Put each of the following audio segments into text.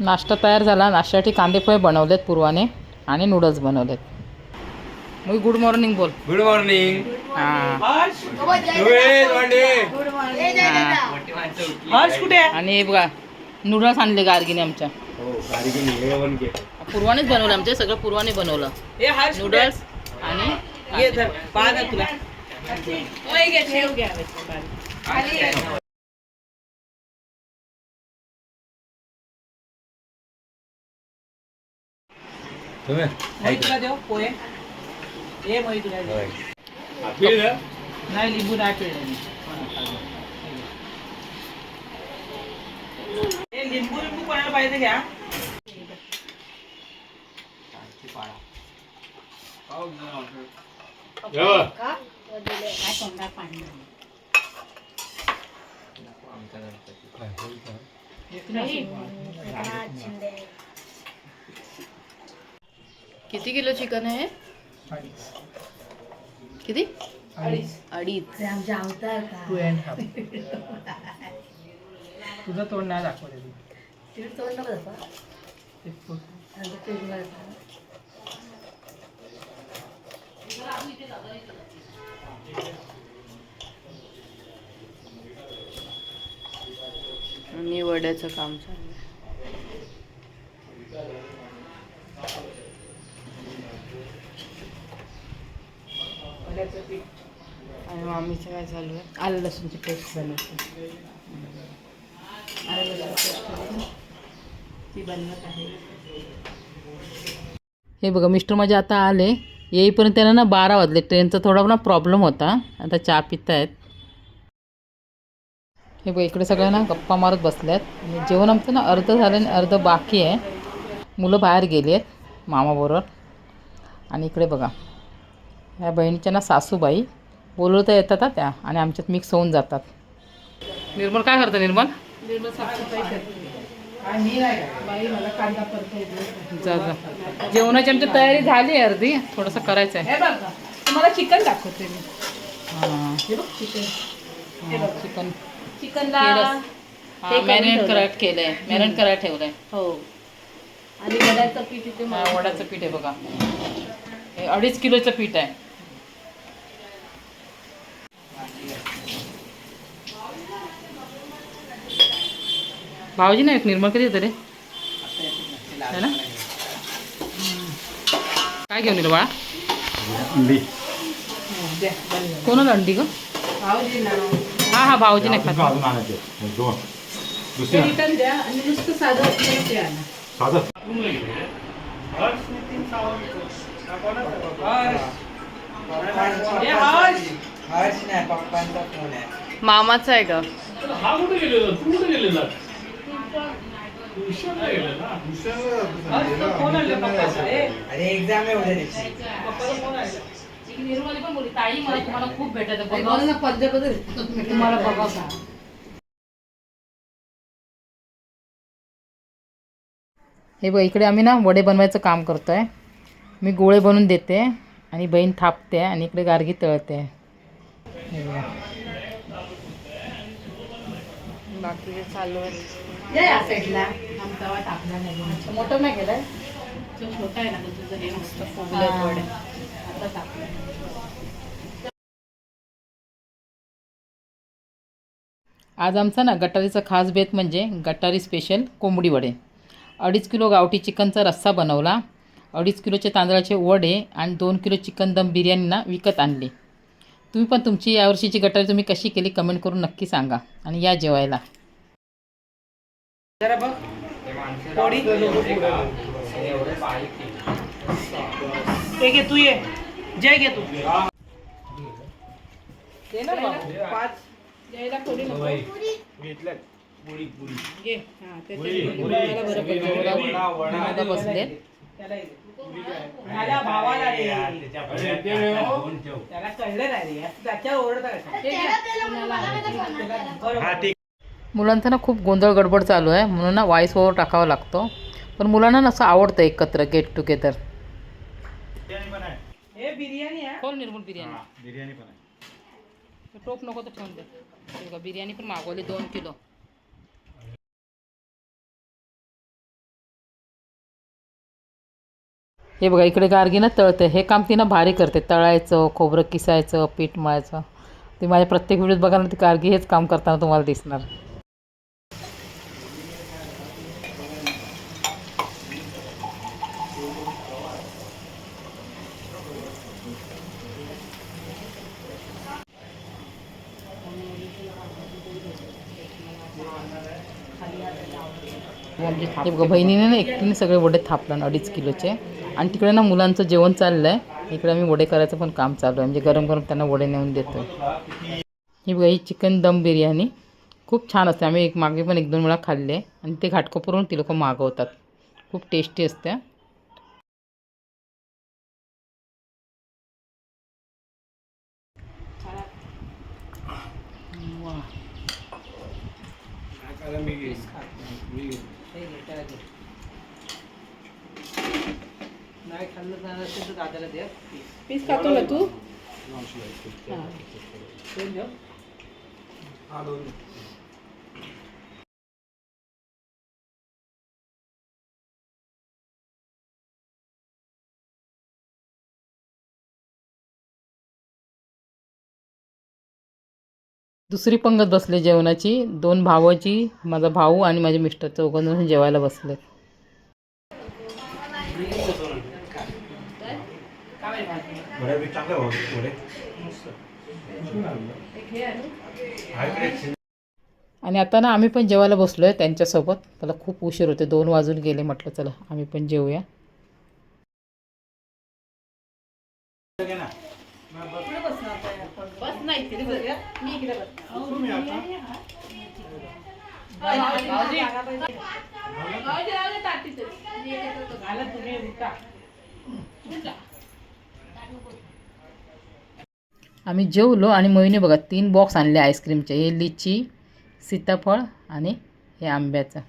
नाश्ता तयार झाला. नाश्त्यासाठी कांदे पोहे बनवलेत पूर्वाने आणि नूडल्स बनवलेत. मग गुड मॉर्निंग बोल. गुड मॉर्निंग हां. हर्ष कुठे आहे? आणि हे बघा नूडल्स आणले गार्गीने आमच्या. पूर्वानेच बनवलं आमच्या सगळं पूर्वाने बनवलं. हे? नूडल्स आणि धर पाहा? ये. नाही लिंबू नाही पिळले लिंबू लिंबू कोणाला पाहिजे घ्या? किती किलो चिकन आहे किती? अडीच. अडीच. टू अँड हाफ तुझं तोंड नाही दाखवले आणि वड्याचं काम चालू आणि मामीचं काय चालू आहे? आलं लसूणची पेस्ट बनवते. आलं लसूण पेस्ट ती बनवत आहे. हे बघा मिस्टर माझे आता आले. येईपर्यंत त्यांना ना बारा वाजले. ट्रेनचा थोडा ना प्रॉब्लेम होता. आता चहा पित आहेत हे बघा इकडे सगळ्या ना गप्पा मारत बसल्यात. जेवण आमचं ना अर्ध झालं आणि अर्ध बाकी आहे. मुलं बाहेर गेली आहेत मामाबरोबर. आणि इकडे बघा ह्या बहिणीच्या ना सासूबाई. बोलवता येतात त्या आणि आमच्यात मिक्स होऊन जातात. निर्मल काय करतं निर्मल? जेवणाची आमची तयारी झाली आहे अर्धी. थोडंसं करायचं आहे हे बघा तुम्हाला चिकन दाखवते मी. हां. हे बघ चिकन हे बघा. चिकन चिकनला केलं. मॅरिनेट करायला केलंय. मॅरिनेट करायला ठेवलंय. हो. आणि वड्याचं पीठ इथे हा, वडाचं पीठ आहे बघा. हे अडीच किलोचं पीठ आहे. भाऊजी नाही एक निर्मळ किती येतं रे. है ना? काय घेऊन येईल बाळा. कोणाला अंडी ग? ना हा हा भाऊजी नाही खात. हे मामाचा आहे का तो पप्पाचा ए, अरे एक्झाम आहे उद्या ताई मला तुम्हाला खूप तुम्हाला बघा हे बघ इकडे आम्ही ना वडे बनवायचं काम करतो आहे मी गोळे बनवून देते आणि बहीण थापते आणि इकडे गार्गी तळते. हे. बाकी चालू आहे. या या साईडला. आमचा वाट आपला नाही. मोठं नाही केलंय? तो छोटा आहे ना तो तुझं हे मस्त. आता आज आमचा ना गटारीचा खास बेत म्हणजे गटारी स्पेशल कोंबडी वडे. अडीच किलो गावठी चिकनचा रस्सा बनवला. अडीच किलोचे तांदळाचे वडे आणि दोन किलो चिकन दम बिर्याणी ना विकत आणली. तुम्ही पण तुमची यावर्षीची गटारी तुम्ही कशी केली कमेंट करून नक्की सांगा. आणि या जेवायला. जरा बघ. पोळी ते घे तू ये. जय घे तू. दे ना बाबू. पाच. जयला थोडी नको. घे. हा त्याच्यात बनवायला बरं पडेल. आता बसलेत त्याला एक. माझ्या भावाला रे त्याला कळलं नाही रे. त्याच्यावर ओरडता बरोबर. मुलांचा ना खूप गोंधळ गडबड चालू आहे म्हणून ना व्हॉइस ओव्हर टाकावा लागतो. पण मुलांना ना असं आवडतं एकत्र गेट टुगेदर हे बिर्याणी आहे. कोण निर्मूल बिर्याणी? बिर्याणी पण आहे. टोप नको तर ठेवून दे. हे बघा, बिर्याणी पण मागवली दोन किलो. हे बघा इकडे गार्गी ना तळते. हे काम ती ना भारी करते. तळायचं खोबरं किसायचं पीठ मळायचं. ती माझ्या प्रत्येक व्हिडिओत बघा ना ती गार्गी हेच काम करताना तुम्हाला दिसणार. हे बघा बहिणीने ना एकटीने सगळे वडे थापलं ना अडीच किलोचे. आणि तिकडे ना मुलांचं जेवण चाललं आहे इकडे आम्ही वडे करायचं पण काम चालू आहे. म्हणजे गरम गरम त्यांना वडे नेऊन देतो ही बघा ही चिकन दम बिर्याणी. खूप छान असते. आम्ही एक मागे पण एक दोन वेळा खाल्ले. आणि ते घाटकोपरून ती लोकं मागवतात. खूप टेस्टी असते. हे दे. नाही खाल्लं जाणार असेल तर दादाला दे पीस खातो ना तू? दोन. दुसरी पंगत बसले जेवणाची. दोन भावाची माझा भाऊ आणि माझे मिस्टर चौघं जण जेवायला बसले. आणि आता ना आम्ही पण जेवायला बसलो आहे त्यांच्यासोबत. त्याला खूप उशीर होते दोन वाजून गेले म्हटलं चला आम्ही पण जेवूया आम्ही जेवलो आणि मोहिनी बघा तीन बॉक्स आणले आईस्क्रीमचे हे लिची सीताफळ आणि हे आंब्याचं.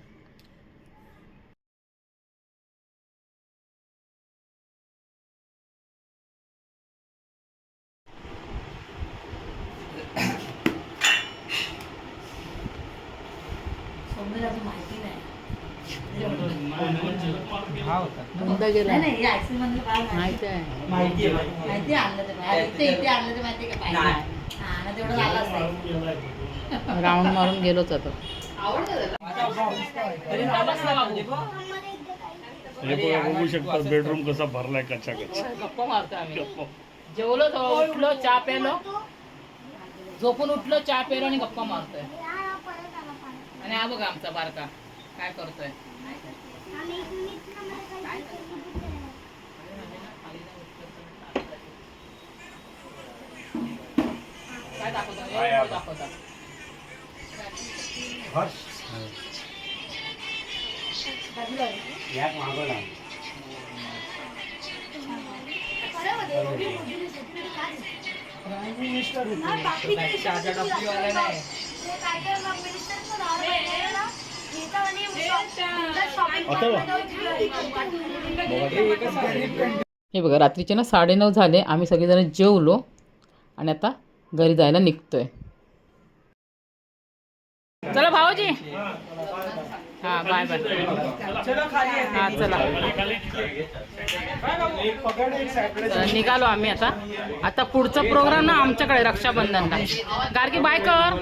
हा होता. धंदा गेला नाही नाही आईस्क्रीम मधलं काय माहिती. माहिती आहे. माहिती आहे माहिती आणलं ते बाहेर. इथे इथे आणलं ते माहिती का? पाहिजे हा ना तेवढं झालं असतं. राऊंड मारून गेलोच आता. हे बघा बघू शकता बेडरूम कसा भरलाय कच्चा कच्चा गप्पा मारतो आम्ही. जेवलो तो उठलो चहा प्यालो. झोपून उठलो चहा प्यालो आणि गप्पा मारतोय. आणि हा बघा आमचा बारका. काय करतोय? काय दाखवतो? दाखवता. याक मागवला चहाच्या टपरीवाला नाही. हे? हे बघा. रात्रीचे ना साडेनऊ झाले आम्ही सगळेजण जेवलो आणि आता घरी जायला निघतोय. चला भाऊजी. हा बाय बाय चलो खाली आहे. हा चला. निघालो आम्ही आता. आता पुढचा प्रोग्राम ना आमच्याकडे रक्षाबंधनला. गार्गी बाय कर.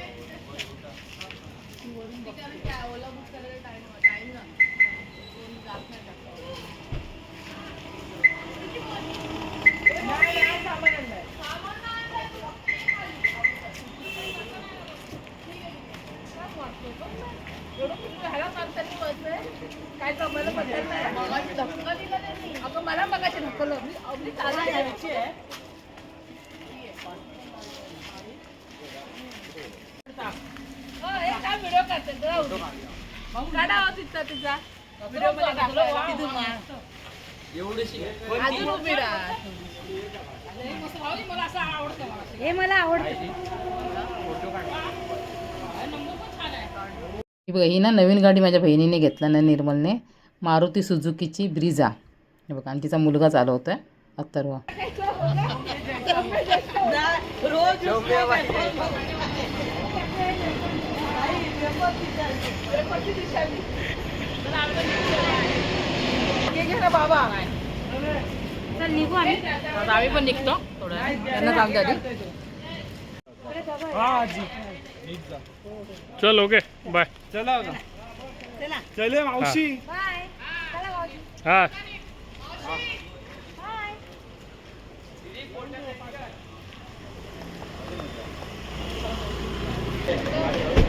वगैरे घ्या चार्जर घ्या ते मोबाईल घ्या मला मगाशी ढकललं मी आपली चालत घ्यायची आहे व्हिडिओ तिचा व्हिडिओमध्ये टाकला अजून उभी राहा हे मला आवडतं ही बघा ही ना नवीन गाडी माझ्या बहिणीने घेतला ना निर्मलने मारुती सुझुकीची ब्रिजा हे बघा आणि तिचा मुलगा चालवतोय अथर्व. रोज निघू आम्ही पण निघतो थोडं त्यांना सांगतो आधी चल ओके बाय चला चला चले मावशी. बाय चला भाऊजी हा. बाय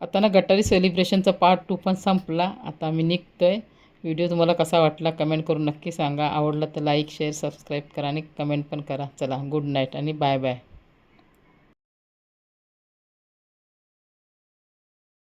आता ना गटारी सेलिब्रेशनचा पार्ट टू पण संपला. आता आम्ही निघतोय. व्हिडिओ तुम्हाला कसा वाटला कमेंट करून नक्की सांगा. आवडला तर लाईक शेअर सबस्क्राईब करा आणि कमेंट पण करा. चला गुड नाईट आणि बाय बाय